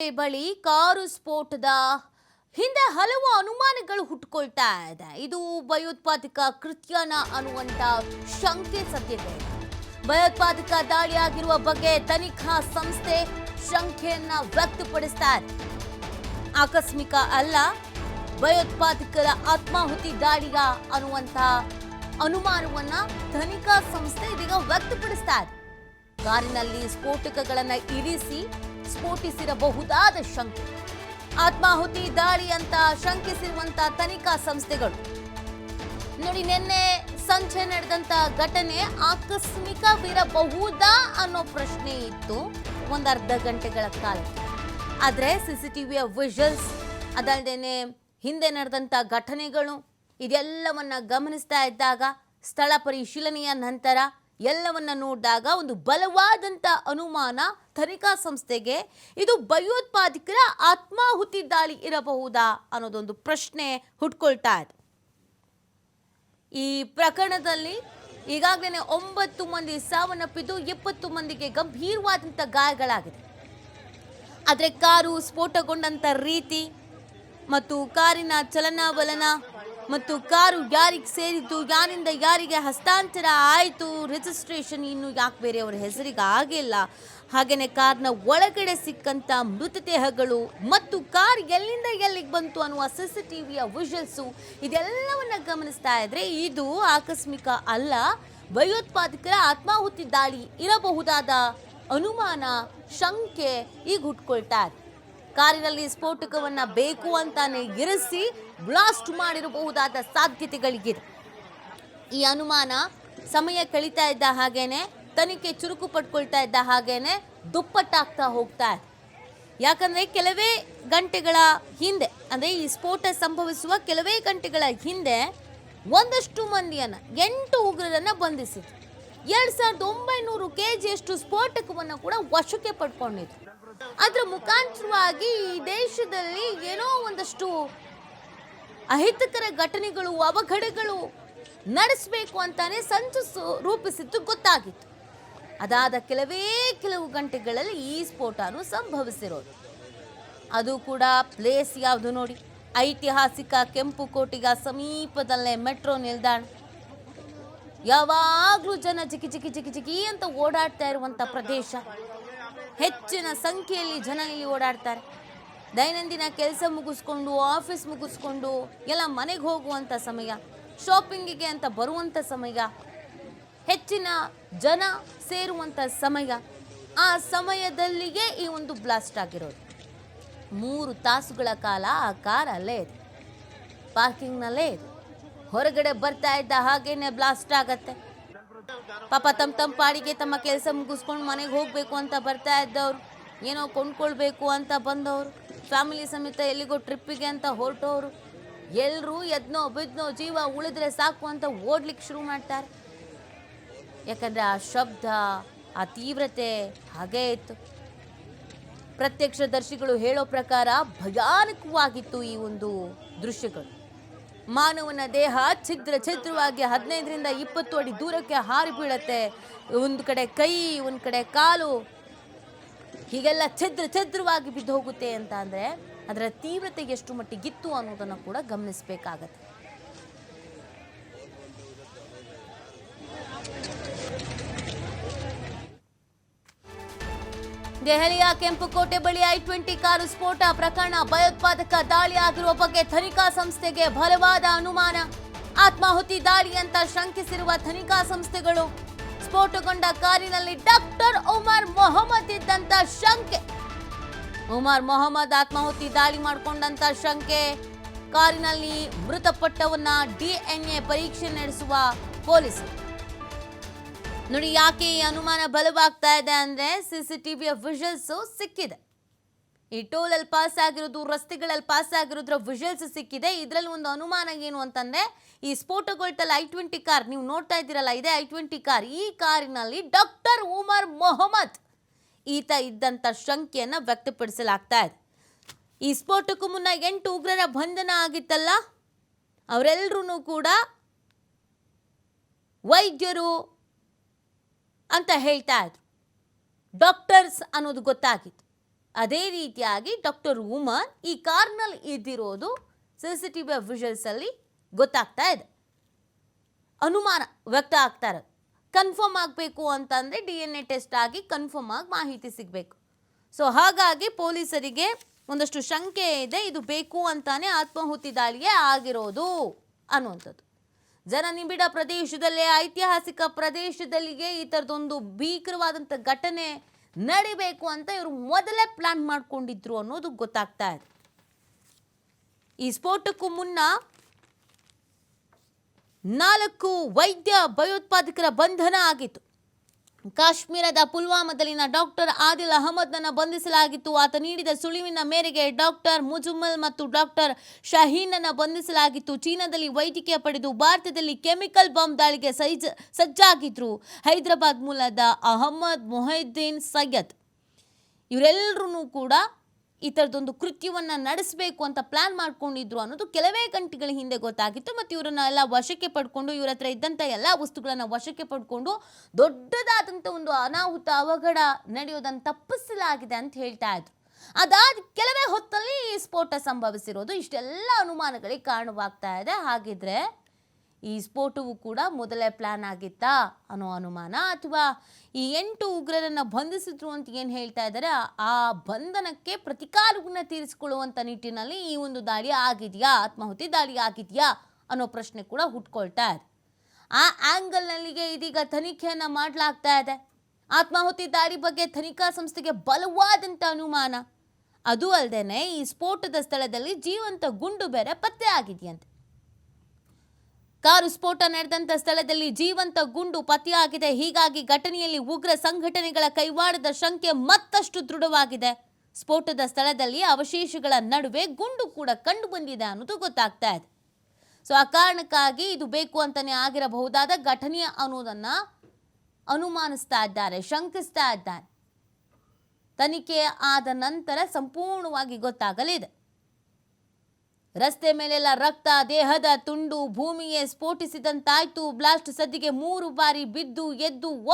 ಬಳಿ ಕಾರು ಸ್ಫೋಟದ ಹಿಂದೆ ಹಲವು ಅನುಮಾನಗಳು ಹುಟ್ಟುಕೊಳ್ತಾ ಇದೆ ಇದು ಭಯೋತ್ಪಾದಕ ಕೃತ್ಯನ ಅನ್ನುವಂತ ಶಂಕೆ ಸದ್ಯದೆ ಭಯೋತ್ಪಾದಕ ದಾಳಿಯಾಗಿರುವ ಬಗ್ಗೆ ತನಿಖಾ ಸಂಸ್ಥೆ ಶಂಕೆಯನ್ನ ವ್ಯಕ್ತಪಡಿಸ್ತಾ ಇದೆ ಆಕಸ್ಮಿಕ ಅಲ್ಲ, ಭಯೋತ್ಪಾದಕರ ಆತ್ಮಾಹುತಿ ದಾಳಿಯ ಅನ್ನುವಂತ ಅನುಮಾನವನ್ನ ತನಿಖಾ ಸಂಸ್ಥೆ ಇದೀಗ ವ್ಯಕ್ತಪಡಿಸ್ತಾ ಇದೆ ಕಾರಿನಲ್ಲಿ ಸ್ಫೋಟಕಗಳನ್ನ ಇರಿಸಿ ಸ್ಫೋಟಿಸಿರಬಹುದಾದ ಶಂಕೆ. ಆತ್ಮಾಹುತಿ ದಾಳಿ ಅಂತ ಶಂಕಿಸಿರುವಂತ ತನಿಖಾ ಸಂಸ್ಥೆಗಳು. ನೋಡಿ, ನಿನ್ನೆ ಸಂಜೆ ನಡೆದಂತ ಘಟನೆ ಆಕಸ್ಮಿಕವಿರಬಹುದಾ ಅನ್ನೋ ಪ್ರಶ್ನೆ ಇತ್ತು ಒಂದರ್ಧ ಗಂಟೆಗಳ ಕಾಲ. ಆದ್ರೆ ಸಿಸಿಟಿವಿಯ ವಿಷಲ್ಸ್ ಅದಲ್ಲದೇನೆ ಹಿಂದೆ ನಡೆದಂಥ ಘಟನೆಗಳು, ಇದೆಲ್ಲವನ್ನ ಗಮನಿಸ್ತಾ ಇದ್ದಾಗ ಸ್ಥಳ ಪರಿಶೀಲನೆಯ ನಂತರ ಎಲ್ಲವನ್ನ ನೋಡಿದಾಗ ಒಂದು ಬಲವಾದಂಥ ಅನುಮಾನ ತನಿಖಾ ಸಂಸ್ಥೆಗೆ ಇದು ಭಯೋತ್ಪಾದಕರ ಆತ್ಮಾಹುತಿ ದಾಳಿ ಇರಬಹುದಾ ಅನ್ನೋದೊಂದು ಪ್ರಶ್ನೆ ಹುಟ್ಕೊಳ್ತಾ ಇದೆ. ಈ ಪ್ರಕರಣದಲ್ಲಿ ಈಗಾಗಲೇ ಒಂಬತ್ತು ಮಂದಿ ಸಾವನ್ನಪ್ಪಿದ್ದು ಎಪ್ಪತ್ತು ಮಂದಿಗೆ ಗಂಭೀರವಾದಂಥ ಗಾಯಗಳಾಗಿದೆ. ಆದರೆ ಕಾರು ಸ್ಫೋಟಗೊಂಡಂಥ ರೀತಿ ಮತ್ತು ಕಾರಿನ ಚಲನಾವಲನ ಮತ್ತು ಕಾರು ಯಾರಿಗೆ ಸೇರಿದ್ದು, ಯಾರಿಂದ ಯಾರಿಗೆ ಹಸ್ತಾಂತರ ಆಯಿತು ರಿಜಿಸ್ಟ್ರೇಷನ್ ಇನ್ನು ಯಾಕೆ ಬೇರೆಯವರ ಹೆಸರಿಗೆ ಆಗಿಲ್ಲ. ಹಾಗೆಯೇ ಕಾರ್ನ ಒಳಗಡೆ ಸಿಕ್ಕಂಥ ಮೃತದೇಹಗಳು ಮತ್ತು ಕಾರ್ ಎಲ್ಲಿಂದ ಎಲ್ಲಿಗೆ ಬಂತು ಅನ್ನುವ ಸಿ ಸಿ ಟಿ ವಿಯ ವಿಷಲ್ಸು ಇದೆಲ್ಲವನ್ನು ಗಮನಿಸ್ತಾ ಇದ್ದರೆ ಇದು ಆಕಸ್ಮಿಕ ಅಲ್ಲ, ಭಯೋತ್ಪಾದಕರ ಆತ್ಮಾಹುತಿ ದಾಳಿ ಇರಬಹುದಾದ ಅನುಮಾನ, ಶಂಕೆ ಈಗ ಹುಟ್ಕೊಳ್ತಾ ಕಾರಿನಲ್ಲಿ ಸ್ಫೋಟಕವನ್ನು ಬೇಕು ಅಂತಾನೆ ಇರಿಸಿ ಬ್ಲಾಸ್ಟ್ ಮಾಡಿರಬಹುದಾದ ಸಾಧ್ಯತೆಗಳಿಗಿದೆ. ಈ ಅನುಮಾನ ಸಮಯ ಕಳೀತಾ ಇದ್ದ ಹಾಗೇನೆ, ತನಿಖೆ ಚುರುಕು ಪಟ್ಕೊಳ್ತಾ ಇದ್ದ ಹಾಗೇನೆ ದುಪ್ಪಟ್ಟಾಗ್ತಾ ಹೋಗ್ತಾ ಇದೆ. ಯಾಕಂದರೆ ಕೆಲವೇ ಗಂಟೆಗಳ ಹಿಂದೆ, ಅಂದರೆ ಈ ಸ್ಫೋಟ ಸಂಭವಿಸುವ ಕೆಲವೇ ಗಂಟೆಗಳ ಹಿಂದೆ ಒಂದಷ್ಟು ಮಂದಿಯನ್ನು, ಎಂಟು ಉಗ್ರರನ್ನು ಬಂಧಿಸಿತು ಎರಡು ಸಾವಿರದ ಒಂಬೈನೂರು ಕೆ ಜಿಯಷ್ಟು ಸ್ಫೋಟಕವನ್ನು ಕೂಡ ವಶಕ್ಕೆ ಪಡ್ಕೊಂಡಿದ್ರು. ಅದರ ಮುಖಾಂತರವಾಗಿ ಈ ದೇಶದಲ್ಲಿ ಏನೋ ಒಂದಷ್ಟು ಅಹಿತಕರ ಘಟನೆಗಳು, ಅವಘಡಗಳು ನಡೆಸಬೇಕು ಅಂತಾನೆ ಸಂಚು ರೂಪಿಸಿದ್ದು ಗೊತ್ತಾಗಿತ್ತು. ಅದಾದ ಕೆಲವೇ ಕೆಲವು ಗಂಟೆಗಳಲ್ಲಿ ಈ ಸ್ಫೋಟನೂ ಸಂಭವಿಸಿರೋದು. ಅದು ಕೂಡ ಪ್ಲೇಸ್ ಯಾವುದು ನೋಡಿ? ಐತಿಹಾಸಿಕ ಕೆಂಪು ಕೋಟಿಗ ಸಮೀಪದಲ್ಲೇ ಮೆಟ್ರೋ ನಿಲ್ದಾಣ. ಯಾವಾಗಲೂ ಜನ ಜಿಕಿ ಜಿಕಿ ಜಿಕಿ ಜಿಕಿ ಅಂತ ಓಡಾಡ್ತಾ ಇರುವಂಥ ಪ್ರದೇಶ. ಹೆಚ್ಚಿನ ಸಂಖ್ಯೆಯಲ್ಲಿ ಜನ ಇಲ್ಲಿ ಓಡಾಡ್ತಾರೆ. ದೈನಂದಿನ ಕೆಲಸ ಮುಗಿಸ್ಕೊಂಡು ಆಫೀಸ್ ಮುಗಿಸ್ಕೊಂಡು, ಎಲ್ಲ ಮನೆಗೆ ಹೋಗುವಂಥ ಸಮಯ ಶಾಪಿಂಗಿಗೆ ಅಂತ ಬರುವಂಥ ಸಮಯ, ಹೆಚ್ಚಿನ ಜನ ಸೇರುವಂಥ ಸಮಯ, ಆ ಸಮಯದಲ್ಲಿಯೇ ಈ ಒಂದು ಬ್ಲಾಸ್ಟ್ ಆಗಿರೋದು. ಮೂರು ತಾಸುಗಳ ಕಾಲ ಆ ಕಾರ್ ಅಲ್ಲೇ ಇದೆ. ಪಾರ್ಕಿಂಗ್ನಲ್ಲೇ ಇದೆ. ಹೊರಗಡೆ ಬರ್ತಾ ಇದ್ದ ಹಾಗೇನೆ ಬ್ಲಾಸ್ಟ್ ಆಗತ್ತೆ. ಪಾಪ ತಮ್ಮ ತಮ್ಮ ಪಾಡಿಗೆ ತಮ್ಮ ಕೆಲಸ ಮುಗಿಸ್ಕೊಂಡು ಮನೆಗೆ ಹೋಗಬೇಕು ಅಂತ ಬರ್ತಾ ಇದ್ದವ್ರು, ಏನೋ ಕೊಂಡ್ಕೊಳ್ಬೇಕು ಅಂತ ಬಂದವರು. ಫ್ಯಾಮಿಲಿ ಸಮೇತ ಎಲ್ಲಿಗೋ ಟ್ರಿಪ್ಪಿಗೆ ಅಂತ ಹೊರಟೋರು ಎಲ್ಲರೂ ಎದ್ನೋ ಬಿದ್ನೋ ಜೀವ ಉಳಿದ್ರೆ ಸಾಕು ಅಂತ ಓಡ್ಲಿಕ್ಕೆ ಶುರು ಮಾಡ್ತಾರೆ. ಯಾಕಂದ್ರೆ ಆ ಶಬ್ದ, ಆ ತೀವ್ರತೆ ಹಾಗೇ ಇತ್ತು. ಪ್ರತ್ಯಕ್ಷದರ್ಶಿಗಳು ಹೇಳೋ ಪ್ರಕಾರ ಭಯಾನಕವಾಗಿತ್ತು ಈ ಒಂದು ದೃಶ್ಯಗಳು. ಮಾನವನ ದೇಹ ಛಿದ್ರ ಛಿದ್ರವಾಗಿ ಹದಿನೈದರಿಂದ ಇಪ್ಪತ್ತು ಅಡಿ ದೂರಕ್ಕೆ ಹಾರಿ ಬೀಳತ್ತೆ. ಒಂದು ಕಡೆ ಕೈ, ಒಂದು ಕಡೆ ಕಾಲು ಹೀಗೆಲ್ಲ ಛದ್ರ ಛದ್ರವಾಗಿ ಬಿದ್ದು ಹೋಗುತ್ತೆ ಅಂತ ಅಂದರೆ ಅದರ ತೀವ್ರತೆ ಎಷ್ಟು ಮಟ್ಟಿಗಿತ್ತು ಅನ್ನೋದನ್ನು ಕೂಡ ಗಮನಿಸಬೇಕಾಗತ್ತೆ. ದೆಹಲಿಯ ಕೆಂಪುಕೋಟೆ ಬಳಿ ಐ ಟ್ವೆಂಟಿ ಕಾರು ಸ್ಫೋಟ. ಪ್ರಕರಣ ಭಯೋತ್ಪಾದಕ ದಾಳಿ ಆಗಿರುವ ಬಗ್ಗೆ ತನಿಖಾ ಸಂಸ್ಥೆಗೆ ಬಲವಾದ ಅನುಮಾನ. ಆತ್ಮಾಹುತಿ ದಾಳಿ ಅಂತ ಶಂಕಿಸಿರುವ ತನಿಖಾ ಸಂಸ್ಥೆಗಳು ಸ್ಫೋಟಗೊಂಡ ಕಾರಿನಲ್ಲಿ ಡಾಕ್ಟರ್ ಉಮರ್ ಮೊಹಮ್ಮದ್ ಇದ್ದಂತ ಶಂಕೆ. ಉಮರ್ ಮೊಹಮ್ಮದ್ ಆತ್ಮಾಹುತಿ ದಾಳಿ ಮಾಡಿಕೊಂಡಂತ ಶಂಕೆ. ಕಾರಿನಲ್ಲಿ ಮೃತಪಟ್ಟವನ್ನ ಡಿಎನ್ಎ ಪರೀಕ್ಷೆ ನಡೆಸುವ ಪೊಲೀಸರು. ನೋಡಿ, ಯಾಕೆ ಈ ಅನುಮಾನ ಬಲವಾಗ್ತಾ ಇದೆ ಅಂದ್ರೆ ಸಿಸಿಟಿವಿಯ ವಿಷಲ್ಸ್ ಸಿಕ್ಕಿದೆ. ಈ ಟೋಲಲ್ಲಿ ಪಾಸ್ ಆಗಿರೋದು, ರಸ್ತೆಗಳಲ್ಲಿ ಪಾಸ್ ಆಗಿರೋದ್ರ ವಿಷಲ್ಸ್ ಸಿಕ್ಕಿದೆ. ಇದರಲ್ಲಿ ಒಂದು ಅನುಮಾನ ಏನು ಅಂತಂದ್ರೆ, ಈ ಸ್ಫೋಟಗೊಳ್ತಲ್ಲ ಐ ಟ್ವೆಂಟಿ ಕಾರ್, ನೀವು ನೋಡ್ತಾ ಇದ್ದೀರಲ್ಲ, ಇದೆ ಐ ಟ್ವೆಂಟಿ ಕಾರ್, ಈ ಕಾರಿನಲ್ಲಿ ಡಾಕ್ಟರ್ ಉಮರ್ ಮೊಹಮ್ಮದ್ ಈತ ಇದ್ದಂಥ ಶಂಕೆಯನ್ನು ವ್ಯಕ್ತಪಡಿಸಲಾಗ್ತಾ ಇದೆ. ಈ ಸ್ಫೋಟಕ್ಕೂ ಮುನ್ನ ಎಂಟು ಉಗ್ರರ ಬಂಧನ ಆಗಿತ್ತಲ್ಲ ಅವರೆಲ್ಲರೂ ಕೂಡ ವೈದ್ಯರು ಅಂತ ಹೇಳ್ತಾ ಇದ್ರು. ಡಾಕ್ಟರ್ಸ್ ಅನ್ನೋದು ಗೊತ್ತಾಗಿತ್ತು. ಅದೇ ರೀತಿಯಾಗಿ ಡಾಕ್ಟರ್ ಉಮರ್ ಈ ಕಾರ್ನಲ್ಲಿ ಇದ್ದಿರೋದು ಸಿ ಸಿ ಟಿ ಗೊತ್ತಾಗ್ತಾ ಇದೆ. ಅನುಮಾನ ವ್ಯಕ್ತ ಆಗ್ತಾ ಇರೋದು ಕನ್ಫರ್ಮ್ ಆಗಬೇಕು ಅಂತಂದರೆ ಡಿ ಎನ್ ಎ ಟೆಸ್ಟ್ ಆಗಿ ಕನ್ಫರ್ಮ್ ಆಗಿ ಮಾಹಿತಿ ಸಿಗಬೇಕು. ಸೊ ಹಾಗಾಗಿ ಪೊಲೀಸರಿಗೆ ಒಂದಷ್ಟು ಶಂಕೆ ಇದೆ, ಇದು ಬೇಕು ಅಂತಾನೆ ಆತ್ಮಾಹುತಿ ದಾಳಿಯೇ ಆಗಿರೋದು ಅನ್ನುವಂಥದ್ದು. ಜನನಿಬಿಡ ಪ್ರದೇಶದಲ್ಲೇ ಐತಿಹಾಸಿಕ ಪ್ರದೇಶದಲ್ಲಿಗೆ ಈ ಥರದೊಂದು ಭೀಕರವಾದಂಥ ಘಟನೆ ನಡಿಬೇಕು ಅಂತ ಇವರು ಮೊದಲೇ ಪ್ಲಾನ್ ಮಾಡ್ಕೊಂಡಿದ್ರು ಅನ್ನೋದು ಗೊತ್ತಾಗ್ತಾ ಇದೆ. ಈ ಸ್ಫೋಟಕ್ಕೂ ಮುನ್ನ ನಾಲ್ಕು ವೈದ್ಯ ಭಯೋತ್ಪಾದಕರ ಬಂಧನ ಆಗಿತ್ತು. ಕಾಶ್ಮೀರದ ಪುಲ್ವಾಮಾದಲ್ಲಿನ ಡಾಕ್ಟರ್ ಆದಿಲ್ ಅಹಮದ್ನನ್ನು ಬಂಧಿಸಲಾಗಿತ್ತು. ಆತ ನೀಡಿದ ಸುಳಿವಿನ ಮೇರೆಗೆ ಡಾಕ್ಟರ್ ಮುಜುಮಲ್ ಮತ್ತು ಡಾಕ್ಟರ್ ಶಹೀನನ್ನು ಬಂಧಿಸಲಾಗಿತ್ತು. ಚೀನಾದಲ್ಲಿ ವೈದ್ಯಕೀಯ ಪಡೆದು ಭಾರತದಲ್ಲಿ ಕೆಮಿಕಲ್ ಬಾಂಬ್ ದಾಳಿಗೆ ಸೈಜ್ ಸಜ್ಜಾಗಿದ್ರು. ಹೈದರಾಬಾದ್ ಮೂಲದ ಅಹಮದ್ ಮೊಹಿದ್ದೀನ್ ಸೈಯದ್. ಇವರೆಲ್ಲರೂ ಕೂಡ ಈ ಥರದೊಂದು ಕೃತ್ಯವನ್ನು ನಡೆಸಬೇಕು ಅಂತ ಪ್ಲಾನ್ ಮಾಡ್ಕೊಂಡಿದ್ರು ಅನ್ನೋದು ಕೆಲವೇ ಗಂಟೆಗಳ ಹಿಂದೆ ಗೊತ್ತಾಗಿತ್ತು. ಮತ್ತು ಇವರನ್ನ ಎಲ್ಲ ವಶಕ್ಕೆ ಪಡ್ಕೊಂಡು, ಇವ್ರ ಹತ್ರ ಇದ್ದಂಥ ಎಲ್ಲ ವಸ್ತುಗಳನ್ನು ವಶಕ್ಕೆ ಪಡ್ಕೊಂಡು ದೊಡ್ಡದಾದಂಥ ಒಂದು ಅನಾಹುತ, ಅವಘಡ ನಡೆಯೋದನ್ನು ತಪ್ಪಿಸಲಾಗಿದೆ ಅಂತ ಹೇಳ್ತಾ ಇದ್ರು. ಅದಾದ ಕೆಲವೇ ಹೊತ್ತಲ್ಲಿ ಈ ಸ್ಫೋಟ ಸಂಭವಿಸಿರೋದು. ಇಷ್ಟೆಲ್ಲ ಅನುಮಾನಗಳಿಗೆ ಕಾರಣವಾಗ್ತಾ ಇದೆ. ಹಾಗಿದ್ರೆ ಈ ಸ್ಫೋಟವು ಕೂಡ ಮೊದಲೇ ಪ್ಲಾನ್ ಆಗಿತ್ತಾ ಅನ್ನೋ ಅನುಮಾನ ಅಥವಾ ಈ ಎಂಟು ಉಗ್ರರನ್ನು ಬಂಧಿಸಿದ್ರು ಅಂತ ಏನು ಹೇಳ್ತಾ ಇದ್ದಾರೆ ಆ- ಬಂಧನಕ್ಕೆ ಪ್ರತಿಕಾರವನ್ನು ತೀರಿಸಿಕೊಳ್ಳುವಂಥ ನಿಟ್ಟಿನಲ್ಲಿ ಈ ಒಂದು ದಾಳಿ ಆಗಿದೆಯಾ? ಆತ್ಮಾಹುತಿ ದಾಳಿ ಆಗಿದೆಯಾ? ಅನ್ನೋ ಪ್ರಶ್ನೆ ಕೂಡ ಹುಟ್ಕೊಳ್ತಾ ಇದೆ. ಆ ಆ್ಯಂಗಲ್ನಲ್ಲಿಗೆ ಇದೀಗ ತನಿಖೆಯನ್ನು ಮಾಡಲಾಗ್ತಾ ಇದೆ. ಆತ್ಮಾಹುತಿ ದಾಳಿ ಬಗ್ಗೆ ತನಿಖಾ ಸಂಸ್ಥೆಗೆ ಬಲವಾದಂಥ ಅನುಮಾನ. ಅದು ಅಲ್ಲದೆ ಈ ಸ್ಫೋಟದ ಸ್ಥಳದಲ್ಲಿ ಜೀವಂತ ಗುಂಡು ಬೇರೆ ಪತ್ತೆ ಆಗಿದೆಯಂತೆ. ಕಾರು ಸ್ಫೋಟ ನಡೆದಂಥ ಸ್ಥಳದಲ್ಲಿ ಜೀವಂತ ಗುಂಡು ಪತ್ತೆಯಾಗಿದೆ. ಹೀಗಾಗಿ ಘಟನೆಯಲ್ಲಿ ಉಗ್ರ ಸಂಘಟನೆಗಳ ಕೈವಾಡದ ಶಂಕೆ ಮತ್ತಷ್ಟು ದೃಢವಾಗಿದೆ. ಸ್ಫೋಟದ ಸ್ಥಳದಲ್ಲಿ ಅವಶೇಷಗಳ ನಡುವೆ ಗುಂಡು ಕೂಡ ಕಂಡು ಬಂದಿದೆ ಅನ್ನೋದು ಗೊತ್ತಾಗ್ತಾ ಇದೆ. ಸೊ ಆ ಕಾರಣಕ್ಕಾಗಿ ಇದು ಬೇಕು ಅಂತಾನೆ ಆಗಿರಬಹುದಾದ ಘಟನೆ ಅನ್ನೋದನ್ನ ಅನುಮಾನಿಸ್ತಾ ಇದ್ದಾರೆ, ಶಂಕಿಸ್ತಾ ಇದ್ದಾರೆ. ತನಿಖೆ ಆದ ನಂತರ ಸಂಪೂರ್ಣವಾಗಿ ಗೊತ್ತಾಗಲಿದೆ. ರಸ್ತೆ ಮೇಲೆಲ್ಲ ರಕ್ತ ದೇಹದ ತುಂಡು ಭೂಮಿಯೇ ಸ್ಫೋಟಿಸಿದಂತಾಯ್ತು. ಬ್ಲಾಸ್ಟ್ ಸದ್ದಿಗೆ ಮೂರು ಬಾರಿ ಬಿದ್ದು ಎದ್ದು